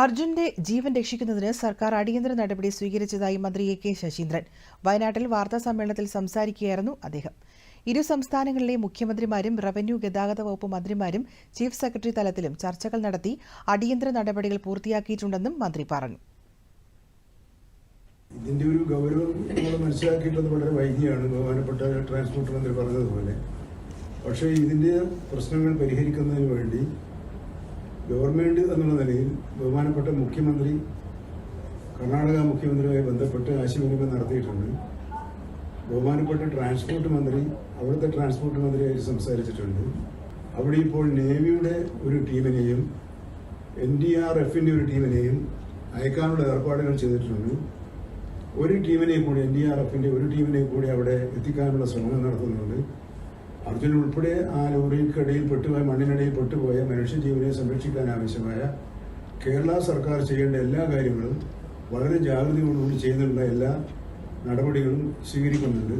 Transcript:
അർജുന്റെ ജീവൻ രക്ഷിക്കുന്നതിന് സർക്കാർ അടിയന്തര നടപടി സ്വീകരിച്ചതായി മന്ത്രി എ കെ ശശീന്ദ്രൻ. വയനാട്ടിൽ വാർത്താ സമ്മേളനത്തിൽ സംസാരിക്കുകയായിരുന്നു അദ്ദേഹം. ഇരു സംസ്ഥാനങ്ങളിലെ മുഖ്യമന്ത്രിമാരും റവന്യൂ ഗതാഗത വകുപ്പ് മന്ത്രിമാരും ചീഫ് സെക്രട്ടറി തലത്തിലും ചർച്ചകൾ നടത്തി അടിയന്തര നടപടികൾ പൂർത്തിയാക്കിയിട്ടുണ്ടെന്നും മന്ത്രി പറഞ്ഞു. ഇതിന്റെ ഒരു ഗൗരവം നമ്മൾ മനസ്സിലാക്കിയിട്ടുള്ളത് വളരെ വൈകിയാണ്. ബഹുമാനപ്പെട്ട ട്രാൻസ്പോർട്ട് മന്ത്രി പറഞ്ഞതുപോലെ. പക്ഷേ ഇതിന്റെ പ്രശ്നങ്ങൾ പരിഹരിക്കുന്നതിന് വേണ്ടി ഗവൺമെന്റ് എന്നുള്ള നിലയിൽ ബഹുമാനപ്പെട്ട മുഖ്യമന്ത്രി കർണാടക മുഖ്യമന്ത്രിയുമായി ബന്ധപ്പെട്ട് ആശയവിനിമയം നടത്തിയിട്ടുണ്ട്. ബഹുമാനപ്പെട്ട ട്രാൻസ്പോർട്ട് മന്ത്രി അവിടുത്തെ ട്രാൻസ്പോർട്ട് മന്ത്രിയായിട്ട് സംസാരിച്ചിട്ടുണ്ട്. അവിടെ ഇപ്പോൾ നേവിയുടെ ഒരു ടീമിനെയും എൻ ഡി ആർ എഫിന്റെ ഒരു ടീമിനെയും അയക്കാനുള്ള ഏർപ്പാടുകൾ ചെയ്തിട്ടുണ്ട്. ഒരു ടീമിനെ കൂടി എൻ ഡി ആർ എഫിന്റെ ഒരു ടീമിനെ കൂടി അവിടെ എത്തിക്കാനുള്ള ശ്രമം നടത്തുന്നുണ്ട്. അർജുൻ ഉൾപ്പെടെ ആ ലോറിക്കടിയിൽ പെട്ടുപോയ മണ്ണിനടിയിൽ പെട്ടുപോയ മനുഷ്യജീവനെ സംരക്ഷിക്കാൻ ആവശ്യമായ കേരള സർക്കാർ ചെയ്യേണ്ട എല്ലാ കാര്യങ്ങളും വളരെ ജാഗ്രതയോടുകൂടി ചെയ്യുന്നുള്ള എല്ലാ നടപടികളും സ്വീകരിക്കുന്നുണ്ട്.